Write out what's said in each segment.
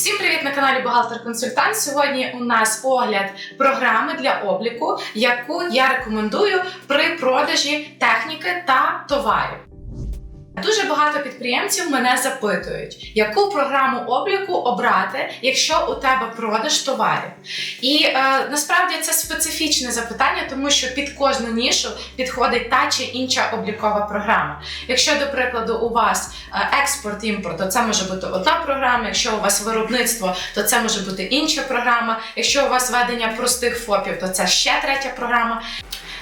Всім привіт на каналі Бухгалтер Консультант. Сьогодні у нас огляд програми для обліку, яку я рекомендую при продажі техніки та товарів. Дуже багато підприємців мене запитують, яку програму обліку обрати, якщо у тебе продаж товарів. І е, насправді це специфічне запитання, тому що під кожну нішу підходить та чи інша облікова програма. Якщо, до прикладу, у вас е, експорт імпорт, то це може бути одна програма. Якщо у вас виробництво, то це може бути інша програма. Якщо у вас ведення простих ФОПів, то це ще третя програма.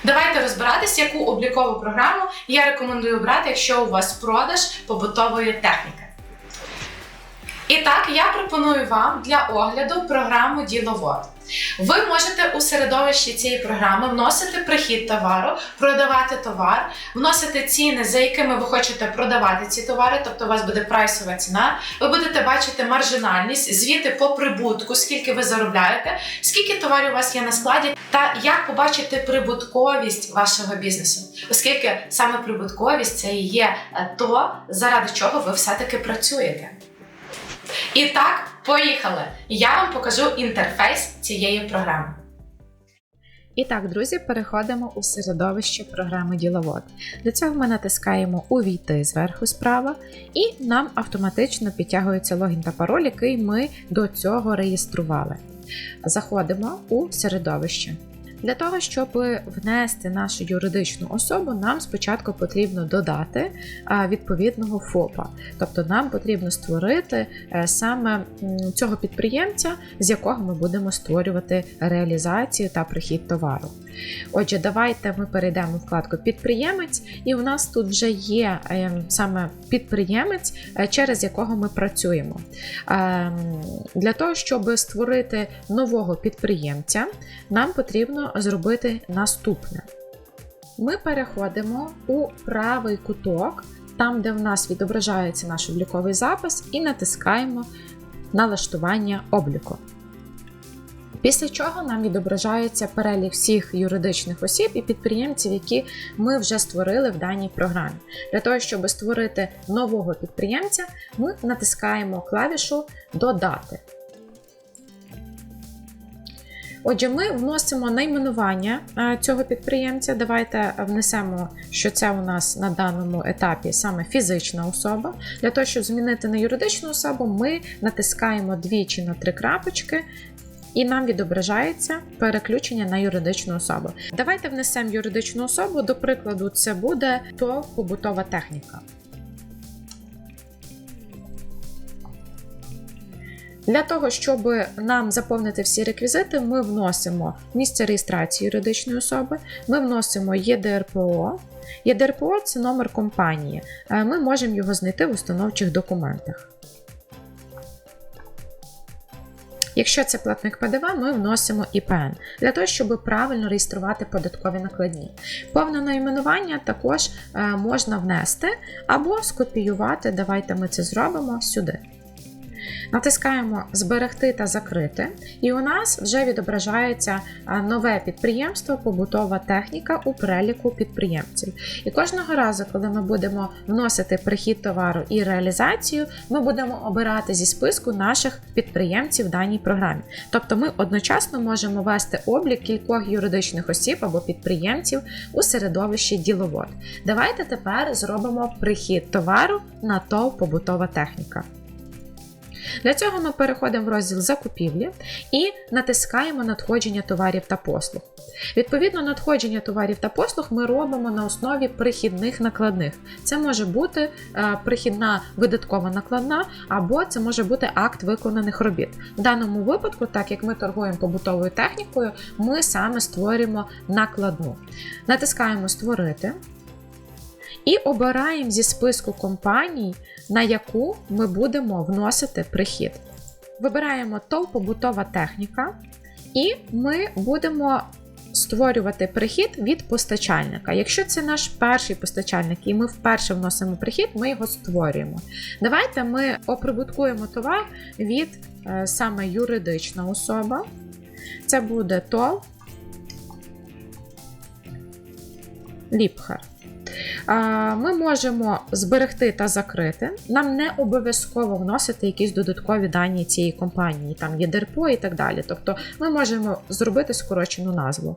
Давайте розбиратись, яку облікову програму я рекомендую брати, якщо у вас продаж побутової техніки. І так, я пропоную вам для огляду програму Діловод. Ви можете у середовищі цієї програми вносити прихід товару, продавати товар, вносити ціни, за якими ви хочете продавати ці товари, тобто у вас буде прайсова ціна. Ви будете бачити маржинальність, звіти по прибутку, скільки ви заробляєте, скільки товарів у вас є на складі, та як побачити прибутковість вашого бізнесу, оскільки саме прибутковість це і є е, то, заради чого ви все-таки працюєте. І так, поїхали! Я вам покажу інтерфейс цієї програми. І так, друзі, переходимо у середовище програми Діловод. Для цього ми натискаємо Увійти зверху справа, і нам автоматично підтягується логін та пароль, який ми до цього реєстрували. Заходимо у середовище. Для того, щоб внести нашу юридичну особу, нам спочатку потрібно додати відповідного ФОПа. Тобто нам потрібно створити е, саме цього підприємця, з якого ми будемо створювати реалізацію та прихід товару. Отже, давайте ми перейдемо в вкладку Підприємець, і у нас тут вже є ем, саме підприємець, е, через якого ми працюємо. Ем, для того, щоб створити нового підприємця, нам потрібно зробити наступне. Ми переходимо у правий куток, там, де в нас відображається наш обліковий запис, і натискаємо налаштування обліку. Після чого нам відображається перелік всіх юридичних осіб і підприємців, які ми вже створили в даній програмі. Для того, щоб створити нового підприємця, ми натискаємо клавішу Додати. Отже, ми вносимо найменування е, цього підприємця. Давайте внесемо, що це у нас на даному етапі саме фізична особа. Для того, щоб змінити на юридичну особу, ми натискаємо двічі на три крапочки. І нам відображається переключення на юридичну особу. Давайте внесемо юридичну особу, до прикладу, це буде то побутова техніка. Для того, щоб нам заповнити всі реквізити, ми вносимо місце реєстрації юридичної особи, ми вносимо ЄДРПО. ЄДРПО це номер компанії. Е, ми можемо його знайти в установчих документах. Якщо це платник ПДВ, ми вносимо ІПН для того, щоб правильно реєструвати податкові накладні. Повне найменування також е, можна внести або скопіювати. Давайте ми це зробимо сюди. Натискаємо Зберегти та закрити, і у нас вже відображається нове підприємство, побутова техніка у переліку підприємців. І кожного разу, коли ми будемо вносити прихід товару і реалізацію, ми будемо обирати зі списку наших підприємців в даній програмі. Тобто ми одночасно можемо вести облік кількох юридичних осіб або підприємців у середовищі діловод. Давайте тепер зробимо прихід товару на ТОВ побутова техніка. Для цього ми переходимо в розділ закупівлі і натискаємо надходження товарів та послуг. Відповідно, надходження товарів та послуг ми робимо на основі прихідних накладних. Це може бути е, прихідна видаткова накладна, або це може бути акт виконаних робіт. В даному випадку, так як ми торгуємо побутовою технікою, ми саме створюємо накладну. Натискаємо Створити. І обираємо зі списку компаній, на яку ми будемо вносити прихід. Вибираємо ТОВ побутова техніка, і ми будемо створювати прихід від постачальника. Якщо це наш перший постачальник, і ми вперше вносимо прихід, ми його створюємо. Давайте ми оприбуткуємо товар від е, саме юридична особа. Це буде ТОВ Ліпхар. Ми можемо зберегти та закрити. Нам не обов'язково вносити якісь додаткові дані цієї компанії, там є ДРПО і так далі. Тобто ми можемо зробити скорочену назву.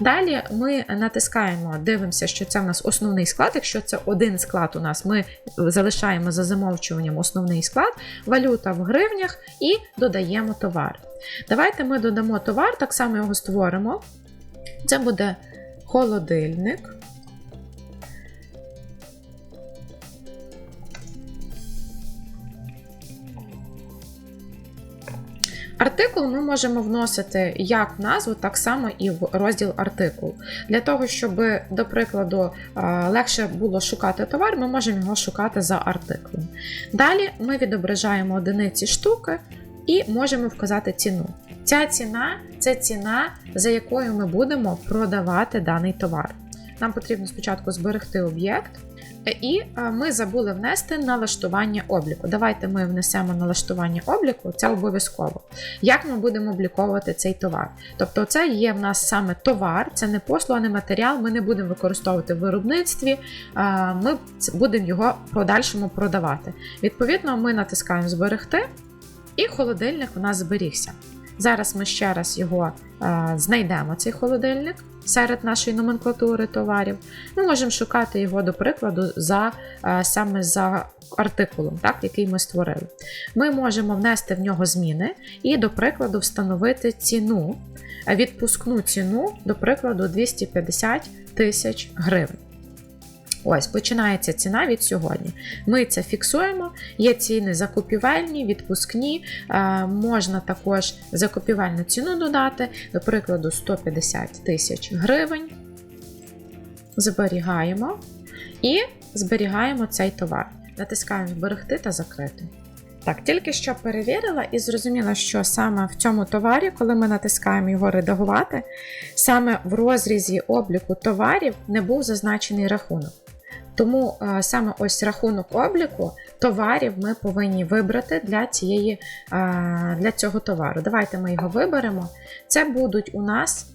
Далі ми натискаємо, дивимося, що це в нас основний склад. Якщо це один склад у нас, ми залишаємо за замовчуванням основний склад, валюта в гривнях і додаємо товар. Давайте ми додамо товар, так само його створимо. Це буде холодильник. Артикул ми можемо вносити як в назву, так само і в розділ артикул. Для того, щоб, до прикладу, легше було шукати товар, ми можемо його шукати за артиклем. Далі ми відображаємо одиниці штуки і можемо вказати ціну. Ця ціна це ціна, за якою ми будемо продавати даний товар. Нам потрібно спочатку зберегти об'єкт, е, і е, ми забули внести налаштування обліку. Давайте ми внесемо налаштування обліку, це обов'язково. Як ми будемо обліковувати цей товар? Тобто, це є в нас саме товар, це не послуга, не матеріал. Ми не будемо використовувати в виробництві, е, ми будемо його в подальшому продавати. Відповідно, ми натискаємо зберегти, і холодильник у нас зберігся. Зараз ми ще раз його е, знайдемо, цей холодильник серед нашої номенклатури товарів. Ми можемо шукати його, до прикладу, за, е, саме за артикулом, так, який ми створили. Ми можемо внести в нього зміни і, до прикладу, встановити ціну, відпускну ціну, до прикладу, 250 тисяч гривень. Ось починається ціна від сьогодні. Ми це фіксуємо. Є ціни закупівельні, відпускні. Е, можна також закупівельну ціну додати, до прикладу, 150 тисяч гривень. Зберігаємо і зберігаємо цей товар. Натискаємо зберегти та закрити. Так, тільки що перевірила і зрозуміла, що саме в цьому товарі, коли ми натискаємо його редагувати, саме в розрізі обліку товарів не був зазначений рахунок. Тому е, саме ось рахунок обліку товарів ми повинні вибрати для, цієї, е, для цього товару. Давайте ми його виберемо. Це будуть у нас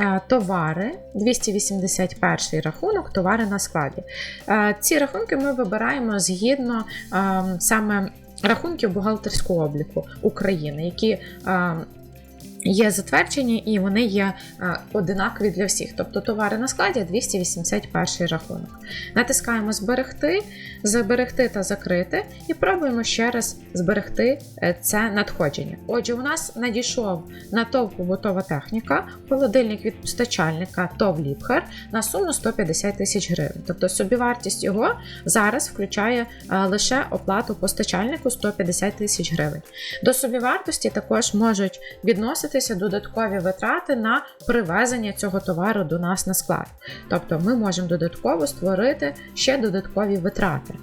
е, товари, 281 рахунок, товари на складі. Ці рахунки ми вибираємо згідно е, саме рахунків бухгалтерського обліку України, які е, є затверджені і вони є е, одинакові для всіх. Тобто товари на складі 281 рахунок. Натискаємо Зберегти, зберегти та закрити, і пробуємо ще раз зберегти е, це надходження. Отже, у нас надійшов на ТОВ побутова техніка, холодильник від постачальника ТОВ Ліпхер на суму 150 тисяч гривень. Тобто собівартість його зараз включає е, лише оплату постачальнику 150 тисяч гривень. До собівартості також можуть відноситися додаткові витрати на привезення цього товару до нас на склад. Тобто ми можемо додатково створити ще додаткові витрати.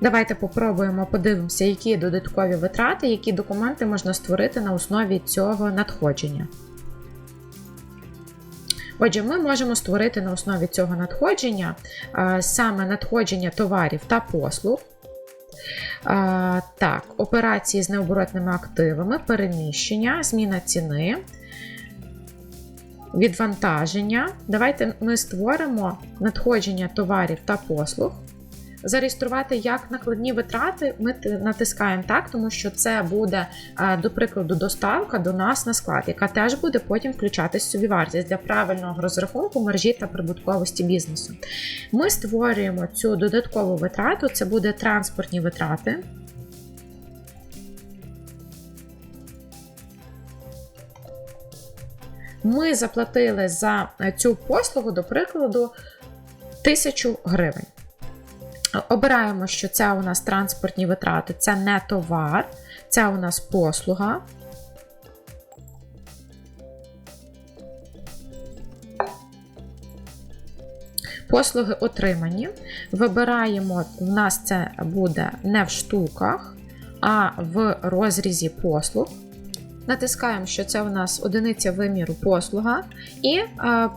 Давайте попробуємо подивимося, які додаткові витрати, які документи можна створити на основі цього надходження. Отже, ми можемо створити на основі цього надходження е, саме надходження товарів та послуг. А, Так, операції з необоротними активами, переміщення, зміна ціни, відвантаження. Давайте ми створимо надходження товарів та послуг. Зареєструвати як накладні витрати, ми натискаємо так, тому що це буде, до прикладу, доставка до нас на склад, яка теж буде потім включатись в собівартість для правильного розрахунку мережі та прибутковості бізнесу. Ми створюємо цю додаткову витрату, це буде транспортні витрати. Ми заплатили за цю послугу, до прикладу, 1000 гривень. Обираємо, що це у нас транспортні витрати, це не товар, це у нас послуга. Послуги отримані. Вибираємо, у нас це буде не в штуках, а в розрізі послуг. Натискаємо, що це у нас одиниця виміру послуга, і е,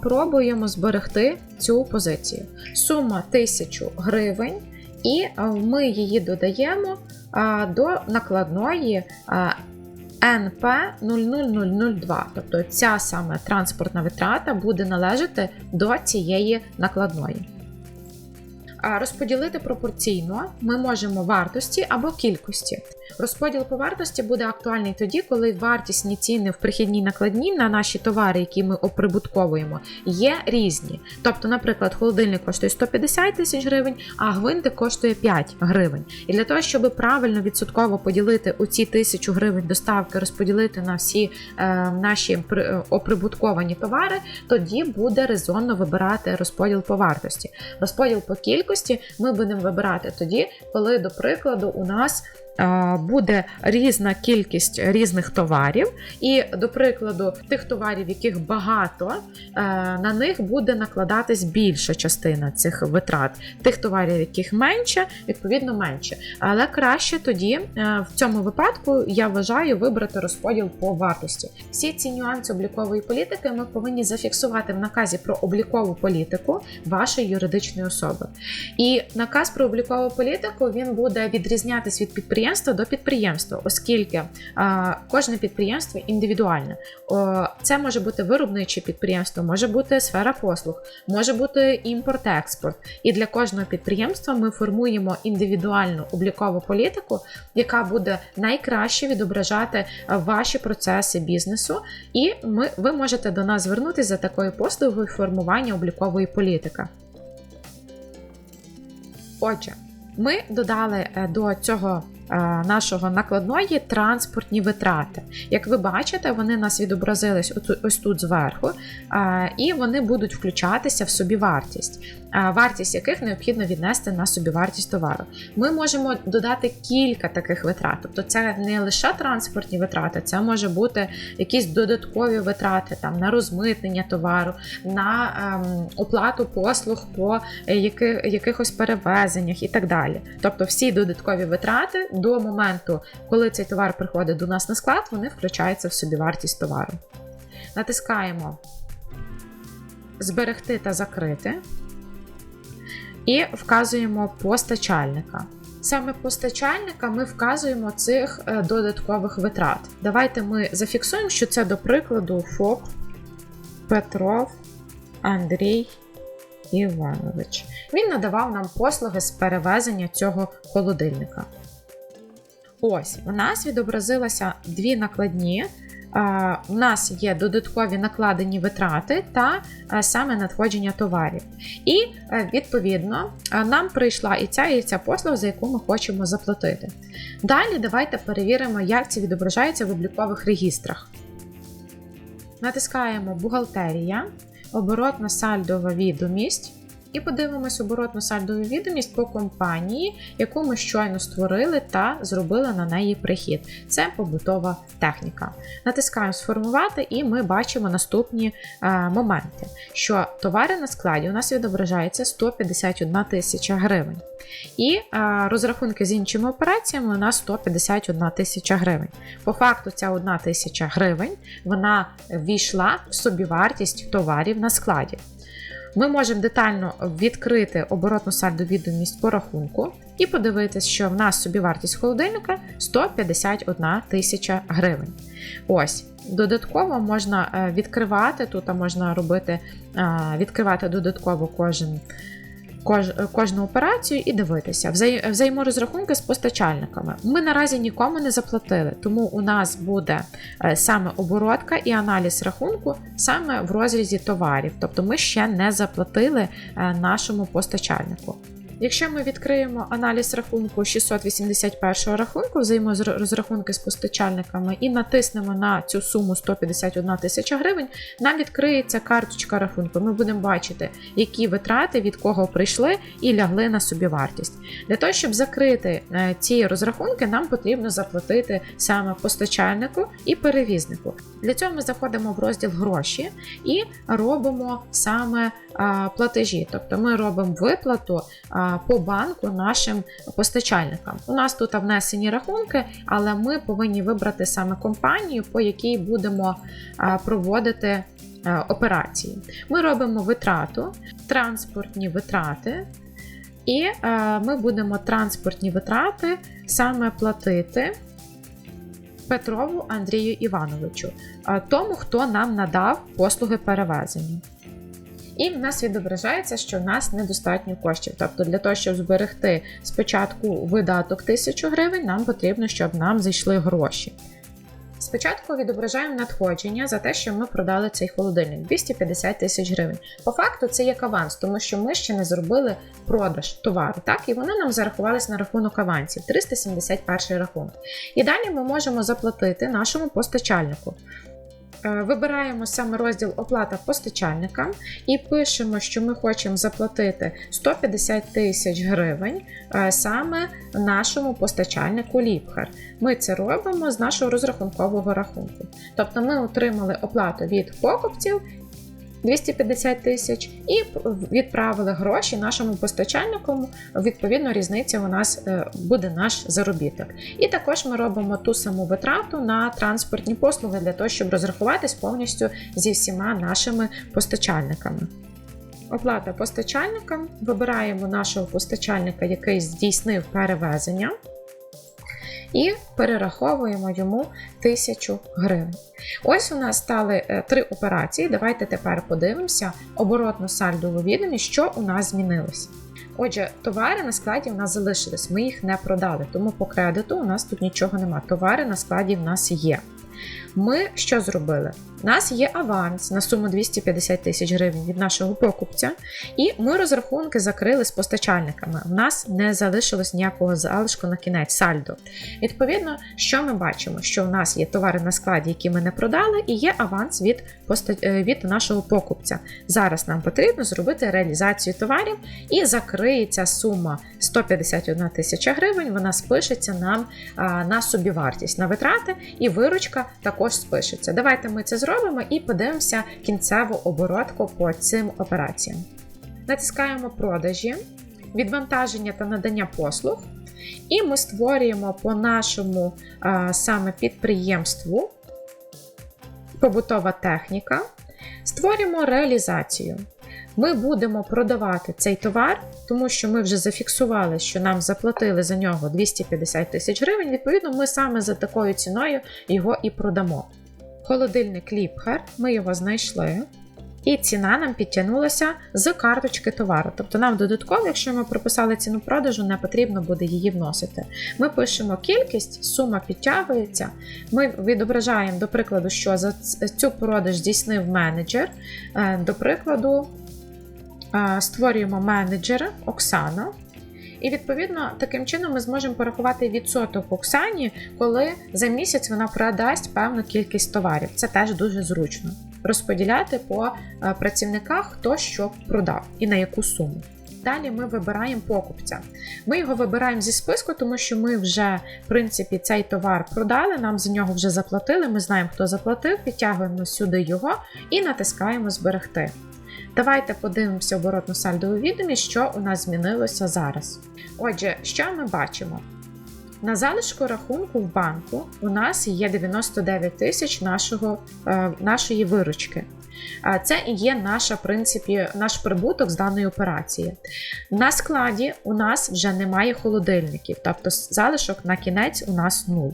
пробуємо зберегти цю позицію. Сума 1000 гривень, і е, ми її додаємо е, до накладної е, НП 00002. Тобто ця саме транспортна витрата буде належати до цієї накладної. Розподілити пропорційно ми можемо вартості або кількості. Розподіл по вартості буде актуальний тоді, коли вартісні ціни в прихідній накладній на наші товари, які ми оприбутковуємо, є різні. Тобто, наприклад, холодильник коштує 150 тисяч гривень, а гвинтик коштує 5 гривень. І для того, щоб правильно відсотково поділити оці тисячу гривень доставки, розподілити на всі е, наші е, оприбутковані товари, тоді буде резонно вибирати розподіл по вартості. Розподіл по кількості ми будемо вибирати тоді, коли, до прикладу, у нас буде різна кількість різних товарів, і, до прикладу, тих товарів, яких багато, е, на них буде накладатись більша частина цих витрат. Тих товарів, яких менше, відповідно менше. Але краще тоді е, в цьому випадку я вважаю вибрати розподіл по вартості. Всі ці нюанси облікової політики ми повинні зафіксувати в наказі про облікову політику вашої юридичної особи. І наказ про облікову політику він буде відрізнятись від підприємства до підприємства, оскільки кожне підприємство індивідуальне. Це може бути виробниче підприємство, може бути сфера послуг, може бути імпорт-експорт. І для кожного підприємства ми формуємо індивідуальну облікову політику, яка буде найкраще відображати ваші процеси бізнесу. І ми, ви можете до нас звернутися за такою послугою формування облікової політики. Отже, ми додали е, до цього нашого накладної транспортні витрати. Як ви бачите, вони нас відобразились ось тут зверху, е, і вони будуть включатися в собівартість, е, вартість яких необхідно віднести на собівартість товару. Ми можемо додати кілька таких витрат, тобто це не лише транспортні витрати, це може бути якісь додаткові витрати там на розмитнення товару, на ем, оплату послуг по е, яки, якихось перевезеннях і так далі. Тобто всі додаткові витрати до моменту, коли цей товар приходить до нас на склад, вони включаються в собівартість товару. Натискаємо Зберегти та закрити і вказуємо постачальника. Саме постачальника ми вказуємо цих е, додаткових витрат. Давайте ми зафіксуємо, що це, до прикладу, ФОП Петров Андрій Іванович. Він надавав нам послуги з перевезення цього холодильника. Ось, у нас відобразилося дві накладні. У нас є додаткові накладені витрати та саме надходження товарів. І, е, відповідно, нам прийшла і ця, і ця послуга, за яку ми хочемо заплатити. Далі давайте перевіримо, як це відображається в облікових регістрах. Натискаємо Бухгалтерія, оборотна сальдова відомість. І подивимось оборотну сальдову відомість по компанії, яку ми щойно створили та зробили на неї прихід. Це побутова техніка. Натискаємо сформувати, і ми бачимо наступні е, моменти, що товари на складі у нас відображається 151 тисяча гривень. І е, розрахунки з іншими операціями у нас 151 тисяча гривень. По факту, ця 1 тисяча гривень вона ввійшла в собівартість товарів на складі. Ми можемо детально відкрити оборотну сальдовідомість по рахунку і подивитися, що в нас собівартість холодильника 151 тисяча гривень. Ось. Додатково можна е, відкривати, тут можна робити, е, відкривати додатково кожен, кож, кожну операцію і дивитися. Взаєморозрахунки з постачальниками. Ми наразі нікому не заплатили, тому у нас буде е, саме оборотка і аналіз рахунку саме в розрізі товарів. Тобто ми ще не заплатили е, нашому постачальнику. Якщо ми відкриємо аналіз рахунку 681 рахунку, взаєморозрахунки з постачальниками і натиснемо на цю суму 151 тисяча гривень, нам відкриється карточка рахунку. Ми будемо бачити, які витрати від кого прийшли і лягли на собівартість. Для того, щоб закрити е, ці розрахунки, нам потрібно заплатити саме постачальнику і перевізнику. Для цього ми заходимо в розділ гроші і робимо саме платежі. Тобто ми робимо виплату по банку нашим постачальникам. У нас тут внесені рахунки, але ми повинні вибрати саме компанію, по якій будемо проводити операції. Ми робимо витрату, транспортні витрати. І е, ми будемо транспортні витрати саме платити Петрову Андрію Івановичу, тому, хто нам надав послуги перевезення. І в нас відображається, що в нас недостатньо коштів. Тобто, для того, щоб зберегти спочатку видаток 1000 гривень, нам потрібно, щоб нам зайшли гроші. Спочатку відображаємо надходження за те, що ми продали цей холодильник 250 тисяч гривень. По факту це як аванс, тому що ми ще не зробили продаж товару, так і вони нам зарахувались на рахунок авансів 371 рахунок. І далі ми можемо заплатити нашому постачальнику. Е, Вибираємо саме розділ оплата постачальникам і пишемо, що ми хочемо заплатити 150 тисяч гривень е, саме нашому постачальнику Ліпхар. Ми це робимо з нашого розрахункового рахунку. Тобто ми отримали оплату від покупців 250 тисяч і відправили гроші нашому постачальнику. Відповідно, різниця у нас е, буде наш заробіток. І також ми робимо ту саму витрату на транспортні послуги для того, щоб розрахуватись повністю зі всіма нашими постачальниками. Оплата постачальникам. Вибираємо нашого постачальника, який здійснив перевезення, і перераховуємо йому 1000 гривень. Ось у нас стали е, три операції. Давайте тепер подивимося оборотну сальдову відомість, що у нас змінилося. Отже, товари на складі в нас залишились, ми їх не продали, тому по кредиту у нас тут нічого нема. Товари на складі в нас є. Ми що зробили? У нас є аванс на суму 250 тисяч гривень від нашого покупця, і ми розрахунки закрили з постачальниками. У нас не залишилось ніякого залишку на кінець сальдо. Відповідно, що ми бачимо? Що у нас є товари на складі, які ми не продали, і є аванс від, поста- е, від нашого покупця. Зараз нам потрібно зробити реалізацію товарів і закриється сума 151 тисяча гривень. Вона спишеться нам на собівартість, на витрати, і виручка також спишеться. Давайте ми це зробимо і подивимося кінцеву оборотку по цим операціям. Натискаємо продажі, відвантаження та надання послуг, і ми створюємо по нашому а, саме підприємству побутова техніка, створюємо реалізацію. Ми будемо продавати цей товар, тому що ми вже зафіксували, що нам заплатили за нього 250 тисяч гривень. Відповідно, ми саме за такою ціною його і продамо. Холодильник Ліпхер, ми його знайшли. І ціна нам підтягнулася з карточки товару. Тобто нам додатково, якщо ми прописали ціну продажу, не потрібно буде її вносити. Ми пишемо кількість, сума підтягується. Ми відображаємо, до прикладу, що за цю продаж здійснив менеджер. Е, До прикладу, створюємо менеджера Оксана. І відповідно таким чином ми зможемо порахувати відсоток Оксані, коли за місяць вона продасть певну кількість товарів. Це теж дуже зручно. Розподіляти по е, працівниках, хто що продав і на яку суму. Далі ми вибираємо покупця. Ми його вибираємо зі списку, тому що ми вже, в принципі, цей товар продали, нам за нього вже заплатили. Ми знаємо, хто заплатив, підтягуємо сюди його і натискаємо Зберегти. Давайте подивимося оборотну сальдову відомість, що у нас змінилося зараз. Отже, що ми бачимо? На залишку рахунку в банку у нас є 99 тисяч е, нашої виручки. Це і є наша, в принципі, наш прибуток з даної операції. На складі у нас вже немає холодильників, тобто залишок на кінець у нас нуль.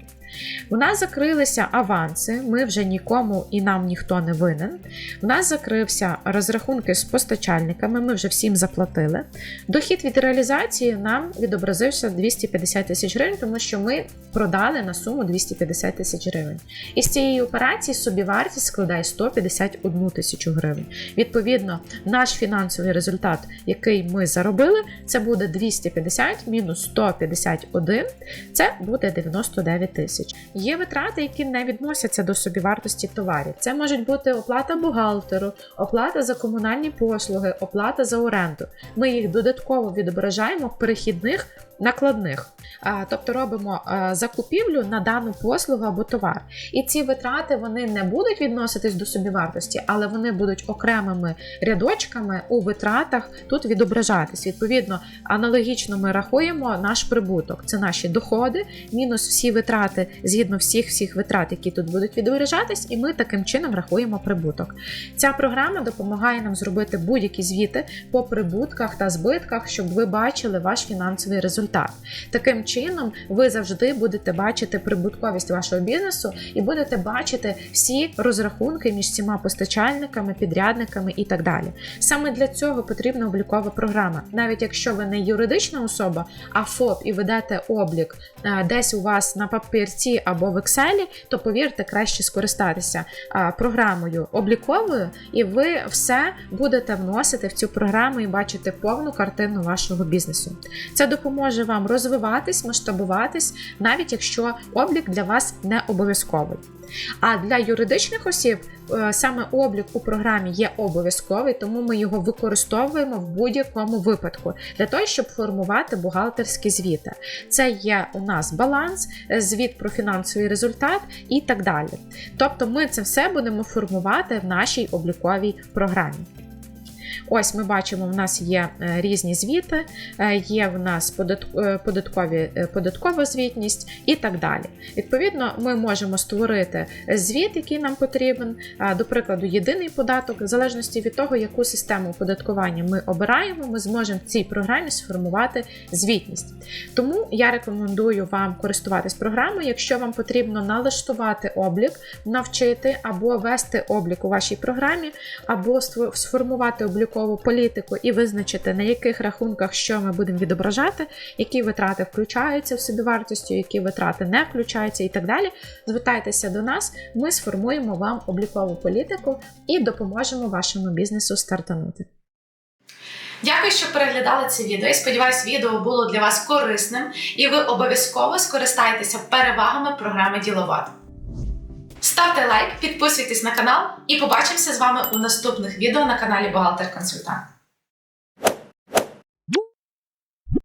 У нас закрилися аванси, ми вже нікому і нам ніхто не винен. У нас закрився розрахунки з постачальниками, ми вже всім заплатили. Дохід від реалізації нам відобразився 250 тисяч гривень, тому що ми продали на суму 250 тисяч гривень. І з цієї операції собівартість складає 151 тисячу гривень. Відповідно, наш фінансовий результат, який ми заробили, це буде 250 мінус 151, це буде 99 тисяч. Є витрати, які не відносяться до собівартості товарів. Це можуть бути оплата бухгалтеру, оплата за комунальні послуги, оплата за оренду. Ми їх додатково відображаємо в перехідних накладних. Тобто робимо закупівлю на дану послугу або товар. І ці витрати вони не будуть відноситись до собівартості, але вони будуть окремими рядочками у витратах тут відображатись. Відповідно, аналогічно ми рахуємо наш прибуток. Це наші доходи, мінус всі витрати згідно всіх всіх витрат, які тут будуть відображатись, і ми таким чином рахуємо прибуток. Ця програма допомагає нам зробити будь-які звіти по прибутках та збитках, щоб ви бачили ваш фінансовий результат. Таким Таким чином, ви завжди будете бачити прибутковість вашого бізнесу і будете бачити всі розрахунки між всіма постачальниками, підрядниками і так далі. Саме для цього потрібна облікова програма. Навіть якщо ви не юридична особа, а ФОП і ведете облік е, десь у вас на папірці або в Excel, то повірте, краще скористатися програмою обліковою, і ви все будете вносити в цю програму і бачити повну картину вашого бізнесу. Це допоможе вам розвиватись, масштабуватись, навіть якщо облік для вас не обов'язковий. А для юридичних осіб е, саме облік у програмі є обов'язковий, тому ми його використовуємо в будь-якому випадку для того, щоб формувати бухгалтерські звіти. Це є у нас баланс, е, звіт про фінансовий результат і так далі. Тобто ми це все будемо формувати в нашій обліковій програмі. Ось ми бачимо, в нас є е, різні звіти, е, є в нас е, податкові, податкова звітність і так далі. Відповідно, ми можемо створити звіт, який нам потрібен, до прикладу, єдиний податок, в залежності від того, яку систему оподаткування ми обираємо, ми зможемо в цій програмі сформувати звітність. Тому я рекомендую вам користуватись програмою, якщо вам потрібно налаштувати облік, навчити або вести облік у вашій програмі, або сформувати облікову політику і визначити, на яких рахунках що ми будемо відображати, які витрати включаються в собівартістю, які витрати не включаються і так далі. Звертайтеся до нас, ми сформуємо вам облікову політику і допоможемо вашому бізнесу стартанути. Дякую, що переглядали це відео. І сподіваюсь, відео було для вас корисним, і ви обов'язково скористаєтеся перевагами програми Діловод. Ставте лайк, підписуйтесь на канал і побачимося з вами у наступних відео на каналі Бухгалтер Консультант.